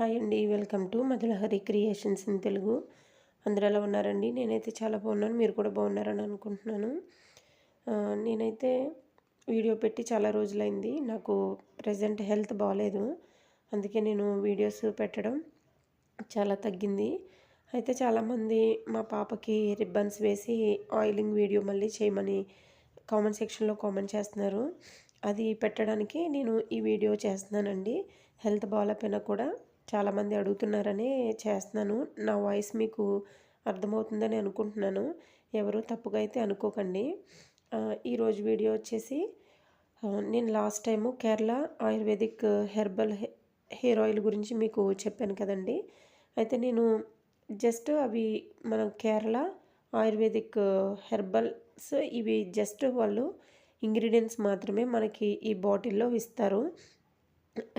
Hi అండి. Welcome to Madhulahari creations in Telugu. అందరూ ఎలా ఉన్నారండి? నేనైతే చాలా బాగున్నాను. మీరు కూడా బాగున్నారని అనుకుంటున్నాను. నేనైతే వీడియో పెట్టి చాలా రోజులైంది. నాకు ప్రజెంట్ హెల్త్ బాగాలేదు అందుకే నేను వీడియోస్ పెట్టడం చాలా తగ్గింది. అయితే చాలామంది మా పాపకి రిబ్బన్స్ వేసి ఆయిలింగ్ వీడియో మళ్ళీ చేయమని కామెంట్ సెక్షన్లో కామెంట్ చేస్తున్నారు. అది పెట్టడానికి నేను ఈ వీడియో చేస్తున్నానండి. హెల్త్ బాగాలేకపోయినా కూడా చాలామంది అడుగుతున్నారని చేస్తున్నాను. నా వాయిస్ మీకు అర్థమవుతుందని అనుకుంటున్నాను. ఎవరు తప్పుగా అయితే అనుకోకండి. ఈరోజు వీడియో వచ్చేసి నేను last time Kerala ayurvedic herbal hair oil గురించి మీకు చెప్పాను కదండి. అయితే నేను జస్ట్ అవి మన కేరళ ఆయుర్వేదిక్ హెర్బల్స్ ఇవి జస్ట్ వాళ్ళు ఇంగ్రీడియంట్స్ మాత్రమే మనకి ఈ బాటిల్లో ఇస్తారు.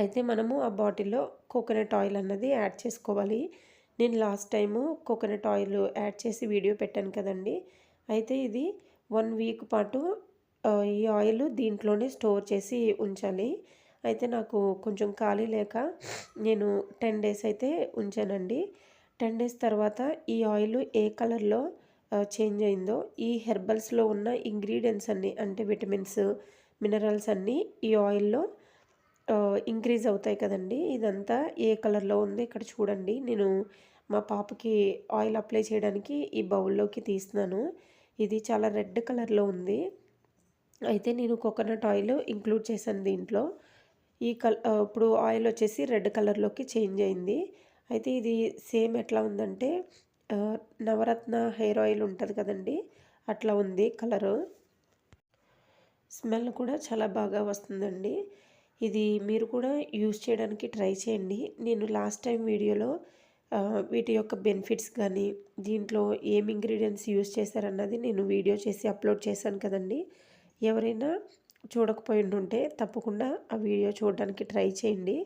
అయితే మనము ఆ బాటిల్లో కోకోనట్ ఆయిల్ అన్నది యాడ్ చేసుకోవాలి. నేను last time coconut oil add చేసి వీడియో పెట్టాను కదండి. అయితే ఇది వన్ వీక్ పాటు ఈ ఆయిల్ దీంట్లోనే స్టోర్ చేసి ఉంచాలి. అయితే నాకు కొంచెం ఖాళీ లేక నేను టెన్ డేస్ అయితే ఉంచానండి. టెన్ డేస్ తర్వాత ఈ ఆయిల్ ఏ కలర్లో చేంజ్ అయిందో ఈ హెర్బల్స్లో ఉన్న ఇంగ్రీడియంట్స్ అన్నీ అంటే విటమిన్స్ మినరల్స్ అన్నీ ఈ ఆయిల్లో ఇంక్రీజ్ అవుతాయి కదండి. ఇదంతా ఏ కలర్లో ఉందో ఇక్కడ చూడండి. నేను మా పాపకి ఆయిల్ అప్లై చేయడానికి ఈ బౌల్లోకి తీస్తున్నాను. ఇది చాలా రెడ్ కలర్లో ఉంది. అయితే నేను కోకోనట్ ఆయిల్ ఇంక్లూడ్ చేశాను దీంట్లో. ఈ కల్ ఇప్పుడు ఆయిల్ వచ్చేసి రెడ్ కలర్లోకి చేంజ్ అయింది. అయితే ఇది సేమ్ ఎట్లా ఉందంటే నవరత్న హెయిర్ ఆయిల్ ఉంటుంది కదండి. అట్లా ఉంది కలరు. స్మెల్ కూడా చాలా బాగా వస్తుందండి. ఇది మీరు కూడా యూజ్ చేయడానికి ట్రై చేయండి. నేను లాస్ట్ టైం వీడియోలో వీటి యొక్క బెనిఫిట్స్ కానీ దీంట్లో ఏం ఇంగ్రీడియంట్స్ యూజ్ చేశారన్నది నేను వీడియో చేసి అప్లోడ్ చేశాను కదండి. ఎవరైనా చూడకపోయి ఉంటే తప్పకుండా ఆ వీడియో చూడడానికి ట్రై చేయండి.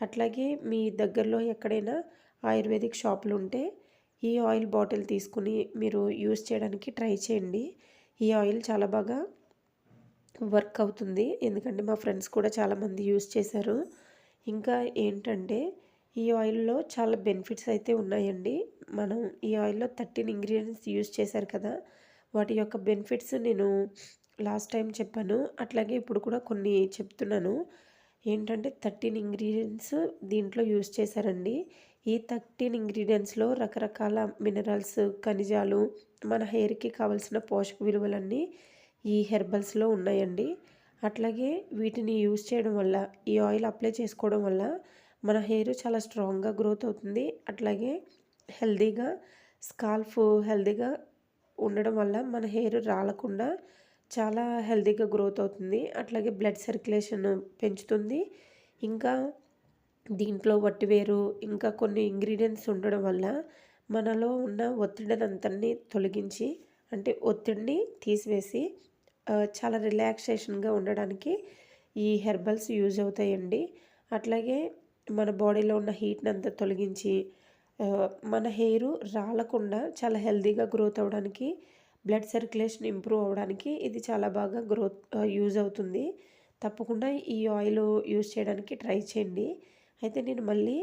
అట్లాగే మీ దగ్గరలో ఎక్కడైనా ఆయుర్వేదిక్ షాపులు ఉంటే ఈ ఆయిల్ బాటిల్ తీసుకుని మీరు యూజ్ చేయడానికి ట్రై చేయండి. ఈ ఆయిల్ చాలా బాగా వర్క్ అవుతుంది. ఎందుకంటే మా ఫ్రెండ్స్ కూడా చాలామంది యూస్ చేశారు. ఇంకా ఏంటంటే ఈ ఆయిల్లో చాలా బెనిఫిట్స్ అయితే ఉన్నాయండి. మనం ఈ ఆయిల్లో థర్టీన్ ఇంగ్రీడియంట్స్ యూస్ చేశారు కదా వాటి యొక్క బెనిఫిట్స్ నేను లాస్ట్ టైం చెప్పాను. అట్లాగే ఇప్పుడు కూడా కొన్ని చెప్తున్నాను. ఏంటంటే థర్టీన్ ఇంగ్రీడియంట్స్ దీంట్లో యూస్ చేశారండి. ఈ థర్టీన్ ఇంగ్రీడియంట్స్లో రకరకాల మినరల్స్ ఖనిజాలు మన హెయిర్కి కావాల్సిన పోషక విలువలన్నీ ఈ హెర్బల్స్లో ఉన్నాయండి. అట్లాగే వీటిని యూజ్ చేయడం వల్ల ఈ ఆయిల్ అప్లై చేసుకోవడం వల్ల మన హెయిర్ చాలా స్ట్రాంగ్గా గ్రోత్ అవుతుంది. అట్లాగే హెల్దీగా స్కాల్ఫ్ హెల్దీగా ఉండడం వల్ల మన హెయిర్ రాలకుండా చాలా హెల్దీగా గ్రోత్ అవుతుంది. అట్లాగే బ్లడ్ సర్క్యులేషన్ పెంచుతుంది. ఇంకా దీంట్లో వట్టివేరు ఇంకా కొన్ని ఇంగ్రీడియంట్స్ ఉండడం వల్ల మనలో ఉన్న ఒత్తిడినంతని తొలగించి అంటే ఒత్తిడిని తీసివేసి చాలా రిలాక్సేషన్గా ఉండడానికి ఈ హెర్బల్స్ యూజ్ అవుతాయండి. అట్లాగే మన బాడీలో ఉన్న హీట్ని అంతా తొలగించి మన హెయిర్ రాలకుండా చాలా హెల్తీగా గ్రోత్ అవ్వడానికి బ్లడ్ సర్క్యులేషన్ ఇంప్రూవ్ అవ్వడానికి ఇది చాలా బాగా గ్రోత్ యూజ్ అవుతుంది. తప్పకుండా ఈ ఆయిల్ యూజ్ చేయడానికి ట్రై చేయండి. అయితే నేను మళ్ళీ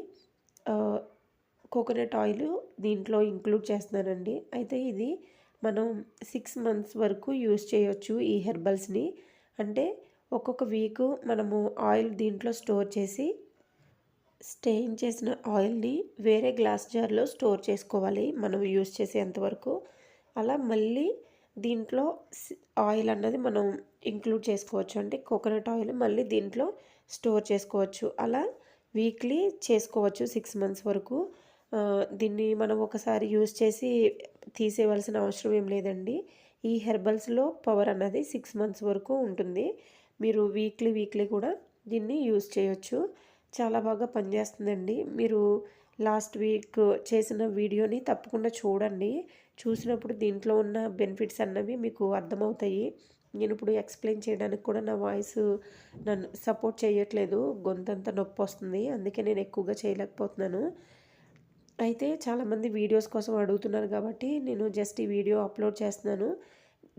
కోకోనట్ ఆయిల్ దీంట్లో ఇంక్లూడ్ చేస్తున్నానండి. అయితే ఇది మనం సిక్స్ మంత్స్ వరకు యూస్ చేయొచ్చు ఈ హెర్బల్స్ని అంటే ఒక్కొక్క వీక్ మనము ఆయిల్ దీంట్లో స్టోర్ చేసి స్టెయిన్ చేసిన ఆయిల్ని వేరే గ్లాస్ జార్లో స్టోర్ చేసుకోవాలి మనం యూస్ చేసేంతవరకు అలా మళ్ళీ దీంట్లో ఆయిల్ అన్నది మనం ఇంక్లూడ్ చేసుకోవచ్చు. అంటే కోకోనట్ ఆయిల్ మళ్ళీ దీంట్లో స్టోర్ చేసుకోవచ్చు. అలా వీక్లీ చేసుకోవచ్చు సిక్స్ మంత్స్ వరకు. దీన్ని మనం ఒకసారి యూజ్ చేసి తీసేయవలసిన అవసరం ఏం లేదండి. ఈ హెర్బల్స్లో పవర్ అన్నది సిక్స్ మంత్స్ వరకు ఉంటుంది. మీరు వీక్లీ వీక్లీ కూడా దీన్ని యూస్ చేయొచ్చు. చాలా బాగా పనిచేస్తుందండి. మీరు లాస్ట్ వీక్ చేసిన వీడియోని తప్పకుండా చూడండి. చూసినప్పుడు దీంట్లో ఉన్న బెనిఫిట్స్ అన్నవి మీకు అర్థమవుతాయి. నేను ఇప్పుడు ఎక్స్ప్లెయిన్ చేయడానికి కూడా నా వాయిస్ నన్ను సపోర్ట్ చేయట్లేదు. గొంతంతా నొప్పి వస్తుంది. అందుకే నేను ఎక్కువగా చేయలేకపోతున్నాను. అయితే చాలామంది వీడియోస్ కోసం అడుగుతున్నారు కాబట్టి నేను జస్ట్ ఈ వీడియో అప్లోడ్ చేస్తున్నాను.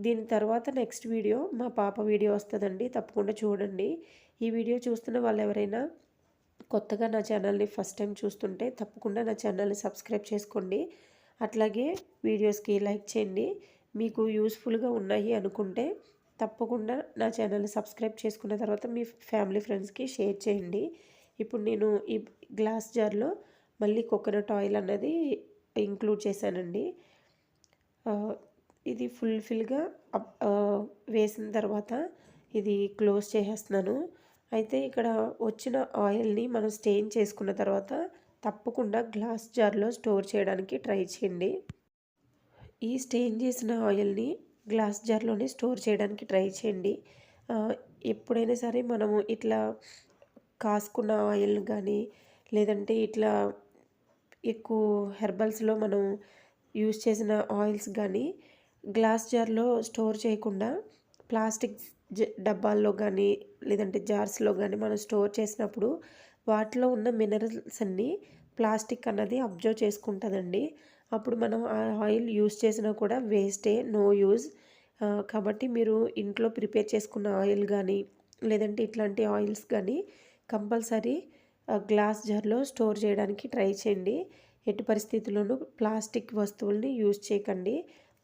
దీని తర్వాత నెక్స్ట్ వీడియో మా పాప వీడియో వస్తుందండి. తప్పకుండా చూడండి. ఈ వీడియో చూస్తున్న వాళ్ళు ఎవరైనా కొత్తగా నా ఛానల్ని ఫస్ట్ టైం చూస్తుంటే తప్పకుండా నా ఛానల్ని సబ్స్క్రైబ్ చేసుకోండి. అట్లాగే వీడియోస్కి లైక్ చేయండి. మీకు యూస్ఫుల్గా ఉన్నాయి అనుకుంటే తప్పకుండా నా ఛానల్ని సబ్స్క్రైబ్ చేసుకున్న తర్వాత మీ ఫ్యామిలీ ఫ్రెండ్స్కి షేర్ చేయండి. ఇప్పుడు నేను ఈ గ్లాస్ జార్లో మళ్ళీ కోకోనట్ ఆయిల్ అన్నది ఇంక్లూడ్ చేశానండి. ఇది ఫుల్ఫిల్గా వేసిన తర్వాత ఇది క్లోజ్ చేసేస్తున్నాను. అయితే ఇక్కడ వచ్చిన ఆయిల్ని మనం స్టెయిన్ చేసుకున్న తర్వాత తప్పకుండా గ్లాస్ జార్లో స్టోర్ చేయడానికి ట్రై చేయండి. ఈ స్టెయిన్ చేసిన ఆయిల్ని గ్లాస్ జార్లోనే స్టోర్ చేయడానికి ట్రై చేయండి. ఎప్పుడైనా సరే మనము ఇట్లా కాసుకున్న ఆయిల్ కానీ లేదంటే ఇట్లా ఎక్కువ హెర్బల్స్లో మనం యూస్ చేసిన ఆయిల్స్ కానీ గ్లాస్ జార్లో స్టోర్ చేయకుండా ప్లాస్టిక్ డబ్బాల్లో కానీ లేదంటే జార్స్లో కానీ మనం స్టోర్ చేసినప్పుడు వాటిలో ఉన్న మినరల్స్ అన్నీ ప్లాస్టిక్ అన్నది అబ్జర్వ్ చేసుకుంటుందండి. అప్పుడు మనం ఆ ఆయిల్ యూస్ చేసినా కూడా వేస్టే నో యూజ్. కాబట్టి మీరు ఇంట్లో ప్రిపేర్ చేసుకున్న ఆయిల్ కానీ లేదంటే ఇట్లాంటి ఆయిల్స్ కానీ కంపల్సరీ గ్లాస్ జార్లో స్టోర్ చేయడానికి ట్రై చేయండి. ఎట్టి పరిస్థితుల్లోనూ ప్లాస్టిక్ వస్తువుల్ని యూజ్ చేయకండి.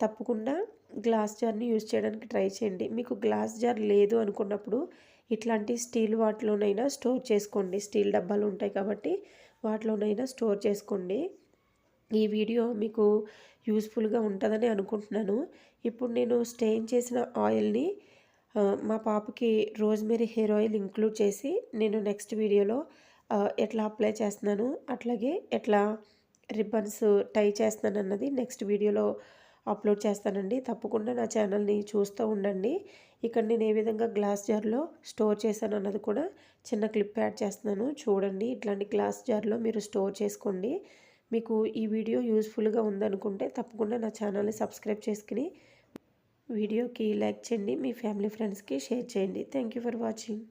తప్పకుండా గ్లాస్ జార్ని యూజ్ చేయడానికి ట్రై చేయండి. మీకు గ్లాస్ జార్ లేదు అనుకున్నప్పుడు ఇట్లాంటి స్టీల్ వాటిలోనైనా స్టోర్ చేసుకోండి. స్టీల్ డబ్బాలు ఉంటాయి కాబట్టి వాటిలోనైనా స్టోర్ చేసుకోండి. ఈ వీడియో మీకు యూస్ఫుల్గా ఉంటుందని అనుకుంటున్నాను. ఇప్పుడు నేను స్టెయిన్ చేసిన ఆయిల్ని మా పాపకి రోజ్మెరీ హెయిర్ ఆయిల్ ఇంక్లూడ్ చేసి నేను నెక్స్ట్ వీడియోలో ఎట్లా అప్లై చేస్తున్నాను అట్లాగే ఎట్లా రిబ్బన్స్ టై చేస్తున్నాను అన్నది నెక్స్ట్ వీడియోలో అప్లోడ్ చేస్తానండి. తప్పకుండా నా ఛానల్ని చూస్తూ ఉండండి. ఇక్కడ నేను ఏ విధంగా గ్లాస్ జార్లో స్టోర్ చేశాను అన్నది కూడా చిన్న క్లిప్ యాడ్ చేస్తున్నాను. చూడండి ఇట్లాంటి గ్లాస్ జార్లో మీరు స్టోర్ చేసుకోండి. మీకు ఈ వీడియో యూస్ఫుల్గా ఉందనుకుంటే తప్పకుండా నా ఛానల్ని సబ్స్క్రైబ్ చేసుకుని వీడియోకి లైక్ చేయండి మీ ఫ్యామిలీ ఫ్రెండ్స్కి షేర్ చేయండి. Thank for watching.